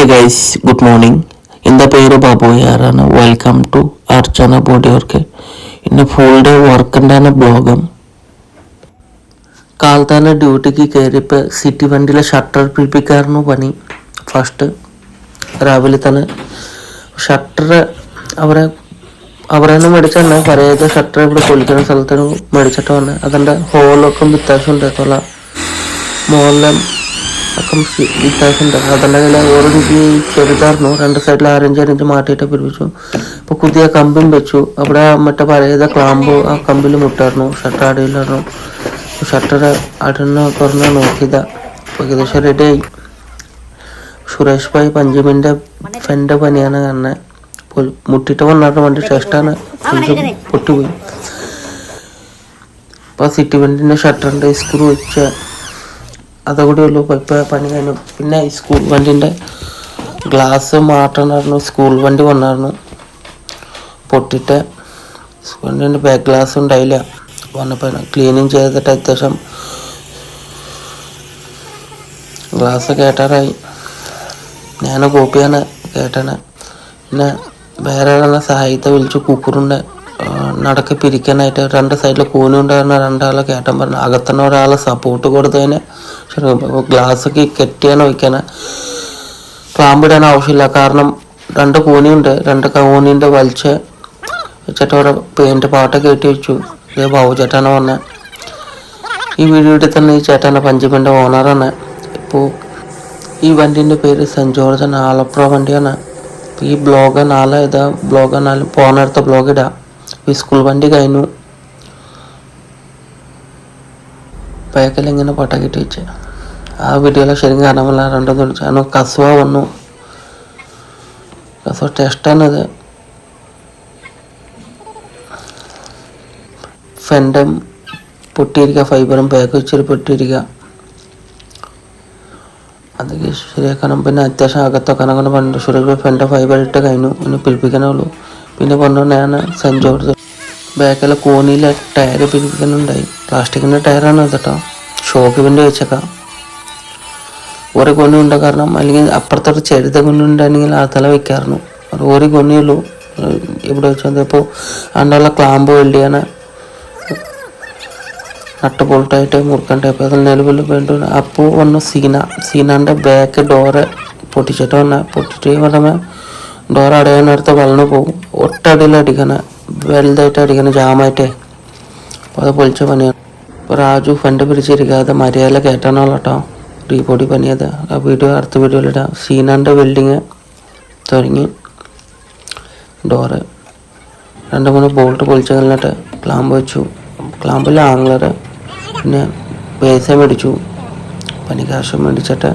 Hey guys good morning എന്റെ പേര് ബാബു ആറാണ് welcome to Archana body work എന്റെ ഫുൾ ഡേ വർക്കിന്റെ ബ്ലോഗം കാലത്താന ഡ്യൂട്ടിക്ക് കയറിയപ്പോൾ സിറ്റി വണ്ടിയിലെ ഷട്ടർ പിടിപ്പിക്കാറുന്നു പണി. ഫസ്റ്റ് രാവിലെ തന്നെ ഷട്ടർ അവരെ അവരെ നിന്ന് മേടിച്ചാണ് പഴയത് ഷട്ടർ ഇവിടെ പൊളിക്കുന്ന സ്ഥലത്തിന് മേടിച്ചിട്ട് വന്ന്. അതിന്റെ ഹോളൊക്കെ വ്യത്യാസം ഉണ്ടായിട്ടുള്ള മുകളിലെ ഒക്കെ വ്യത്യാസമുണ്ട് കയ്യിൽ ഓറഞ്ച് ചെറുതായിരുന്നു. രണ്ട് സൈഡിൽ ആറഞ്ച് അരഞ്ച് മാറ്റിയിട്ട് പിടിപ്പിച്ചു. ഇപ്പോൾ പുതിയ കമ്പും വെച്ചു. അവിടെ മറ്റേ പഴയത് ക്ലാമ്പ് ആ കമ്പിൽ മുട്ടായിരുന്നു. ഷട്ടർ അടിയിലായിരുന്നു. ഷട്ടർ അടന്ന് തുറന്ന് നോക്കിയതാ. അപ്പോൾ ഏകദേശം റെഡി ആയി. സുരേഷ് ഭായ് പഞ്ചമിന്റെ ഫെന്റെ പനിയാണ് കാണുന്നത് മുട്ടിട്ട് വന്നിട്ട് വണ്ടി ടെസ്റ്റാണ് പൊട്ടിപ്പോയി. അപ്പോൾ സിറ്റി വണ്ടിന്റെ ഷട്ടറിന്റെ സ്ക്രൂ വെച്ച അതുകൂടെ ഉള്ളൂ ഇപ്പോൾ പണി കഴിഞ്ഞു. പിന്നെ ഈ സ്കൂൾ വണ്ടിന്റെ ഗ്ലാസ് മാറ്റണമായിരുന്നു. സ്കൂൾ വണ്ടി വന്നായിരുന്നു. പൊട്ടിട്ട് വണ്ടിന്റെ ബാക്ക് ഗ്ലാസ് ഉണ്ടായില്ല. വന്നപ്പോൾ ക്ലീനിങ് ചെയ്തിട്ട് അത്യാവശ്യം ഗ്ലാസ് കേട്ടാറായി ഞാൻ കോപ്പിയാണ് കേട്ടാണ് പിന്നെ വേറെ സഹായത്തെ വിളിച്ച്. കുക്കറിന്റെ നടക്ക് പിരിക്കാനായിട്ട് രണ്ട് സൈഡിൽ കൂനുണ്ടായിരുന്ന രണ്ടാളെ കേട്ടൻ പറഞ്ഞു. അകത്തന്നെ ഒരാളെ സപ്പോർട്ട് കൊടുത്തതിന് ഗ്ലാസ്സൊക്കെ കെട്ടിയാണ് വയ്ക്കാന് ക്ലാമ്പിടാൻ ആവശ്യമില്ല. കാരണം രണ്ട് കൂനിയുണ്ട് രണ്ട് കൂനിന്റെ വലിച്ച്. വെച്ചിട്ട് അവിടെ പെയിന്റ് പാട്ടൊക്കെ കെട്ടി വെച്ചു. ഇതേ ബാബു ചേട്ടാണ് പറഞ്ഞത് ഈ വീഡിയോയിൽ തന്നെ ഈ ചേട്ടന്റെ പഞ്ചമിന്റെ ഓണറാണ് ഇപ്പോൾ ഈ വണ്ടീന്റെ പേര് സെന്റ് ജോർജ് ആലപ്പുഴ വണ്ടിയാണ്. ഈ ബ്ലോഗ് നാളെ ഇതാ ബ്ലോഗ് നാളെ പോകുന്നിടത്ത് ബ്ലോഗ് ഇടാം. സ്കൂൾ വണ്ടി കഴിഞ്ഞു. ബാക്കിൽ ഇങ്ങനെ പട്ടാക്കിട്ട് വെച്ച്. ആ വീഡിയോയിലെ ശരിക്കും കാരണമല്ല രണ്ടെന്ന് വിളിച്ചു കാരണം കസുവ വന്നു. കസുവ ടെസ്റ്റാണിത് ഫെൻഡം പൊട്ടിയിരിക്കുക ഫൈബറും ബാക്ക് വെച്ചിട്ട് പൊട്ടിയിരിക്കുക അതൊക്കെ ശരിയാക്കണം പിന്നെ അത്യാവശ്യം അകത്തൊക്കെ കൊണ്ട് പണ്ട് സുരക്ഷ ഫെന്റെ ഫൈബർ ഇട്ട് കഴിഞ്ഞു. ഇനി പിടിപ്പിക്കാനേ ഉള്ളൂ. പിന്നെ ഞാൻ സെന്റ് ജോർജ് ബാക്കിലെ കോണിയിലെ ടയർ പിരിപ്പിക്കുന്നുണ്ടായി പ്ലാസ്റ്റിക്കിന്റെ ടയറാണ് കേട്ടോ ഷോക്ക് വിന്റെ വെച്ചേക്കാം. ഒരു കൊണ്ണി ഉണ്ട് കാരണം അല്ലെങ്കിൽ അപ്പുറത്തൊരു ചെറുത കൊന്നുണ്ടായിരുന്നെങ്കിൽ ആ തല വെക്കാറുന്നു ഒരു കൊന്നിയുള്ളൂ ഇവിടെ വെച്ചാൽ ഇപ്പോൾ അണ്ടുള്ള ക്ലാമ്പ് വെള്ളിയാണ്. നട്ട് ബോൾട്ടായിട്ട് മുറുക്കാൻ ടൈപ്പ് അതിൽ നിലവിൽ വേണ്ട അപ്പോൾ വന്ന സീന. സീനാന്റെ ബാക്ക് ഡോറ് പൊട്ടിച്ചിട്ട് വന്ന. പൊട്ടിച്ചിട്ട് പറയുമ്പോൾ ഡോർ അടയാൻ നേരത്തെ വളർന്നു പോകും. ഒട്ടടിയിൽ അടിക്കണ വലുതായിട്ട് അടിക്കണ ജാമായിട്ടേ. അപ്പോൾ അത് പൊളിച്ച പണിയാണ്. ഇപ്പോൾ രാജു ഫണ്ട് പിടിച്ചിരിക്കാതെ മര്യാദ കയറ്റാനുള്ള കേട്ടോ റീബോഡി പണിയത്. ആ വീഡിയോ അടുത്ത വീഡിയോയിലിടാം സീനാന്റെ ബിൽഡിങ് തുടങ്ങി. ഡോറ് രണ്ട് മൂന്ന് ബോൾട്ട് പൊളിച്ച് കഴിഞ്ഞിട്ട് ക്ലാമ്പ് വെച്ചു. ക്ലാമ്പിൽ ആംഗ്ലർ പിന്നെ പൈസ മേടിച്ചു. പനി കാശ് മേടിച്ചിട്ട്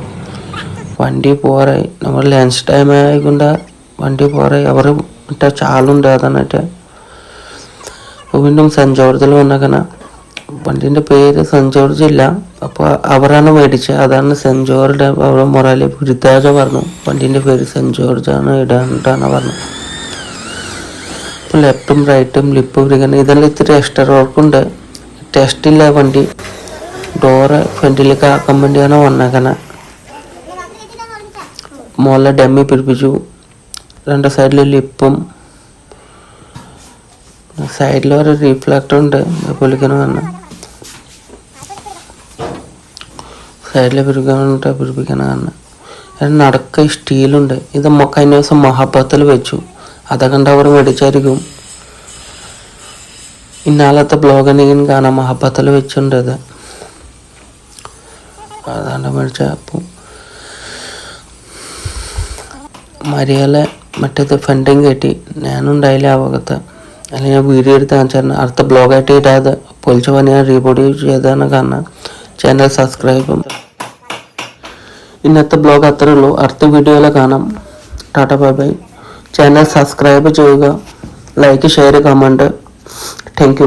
വണ്ടി പോറായി നമ്മൾ ലഞ്ച് ടൈം ആയിക്കൊണ്ട് വണ്ടി പോരെ. അവർ മറ്റേ ചാളുണ്ട് അതാണിട്ട് അപ്പോൾ വീണ്ടും സെന്റ് ജോർജിൽ വന്നേക്കണ. വണ്ടീന്റെ പേര് സെന്റ് ജോർജ് ഇല്ല. അപ്പോൾ അവരാണ് മേടിച്ചത് അതാണ് സെന്റ് ജോർജ് അവിടെ മൊറാലി ഗുരുതാജ പറഞ്ഞു. വണ്ടീന്റെ പേര് സെന്റ് ജോർജ് ആണ് ഇടാനാണ് പറഞ്ഞത് ലെഫ്റ്റും റൈറ്റും ലിപ്പ് പിടിക്കണം. ഇതെല്ലാം ഇത്തിരി എക്സ്ട്രാ വർക്കുണ്ട്. ടെസ്റ്റില്ല വണ്ടി. ഡോറ് ഫ്രണ്ടിലേക്ക് ആക്കാൻ വേണ്ടിയാണ് വന്നേക്കണേ. മുകളിലെ ഡമ്മി പിടിപ്പിച്ചു. രണ്ട് സൈഡിൽ ലിപ്പും. സൈഡിൽ ഒരു റീഫ്ലക്ടർ ഉണ്ട്. പൊളിക്കണം പറഞ്ഞ. സൈഡിൽ പിടിക്കാനുണ്ട് പിടിപ്പിക്കണം കാരണം നടക്ക സ്റ്റീലുണ്ട് ഇത് കഴിഞ്ഞ ദിവസം മഹാപത്തിൽ വെച്ചു. അതൊക്കെ ഉണ്ടാവും മേടിച്ചായിരിക്കും. ഇന്നാളത്തെ ബ്ലോഗ് എന്തെങ്കിലും കാണാം. മഹാപത്തിൽ വെച്ചിട്ടുണ്ട് ഇത്. അതാണ്ട് മേടിച്ച അപ്പം. മരിയാലെ മറ്റേത് ഫണ്ടിങ് കയറ്റി ഞാനുണ്ടായില്ല ആ ഭാഗത്ത് അല്ലെങ്കിൽ ഞാൻ വീഡിയോ എടുത്ത് കാണിച്ചായിരുന്നു അടുത്ത ബ്ലോഗായിട്ട് ഇടാതെ പൊളിച്ച പണി ഞാൻ റീബോഡി ചെയ്തതാണ് കാരണം ചാനൽ സബ്സ്ക്രൈബും ഇന്നത്തെ ബ്ലോഗ് അത്രേ ഉള്ളൂ. അടുത്ത വീഡിയോയിലെ കാണാം. Tata bye bye channel subscribe ചെയ്യുക. Like share comment thank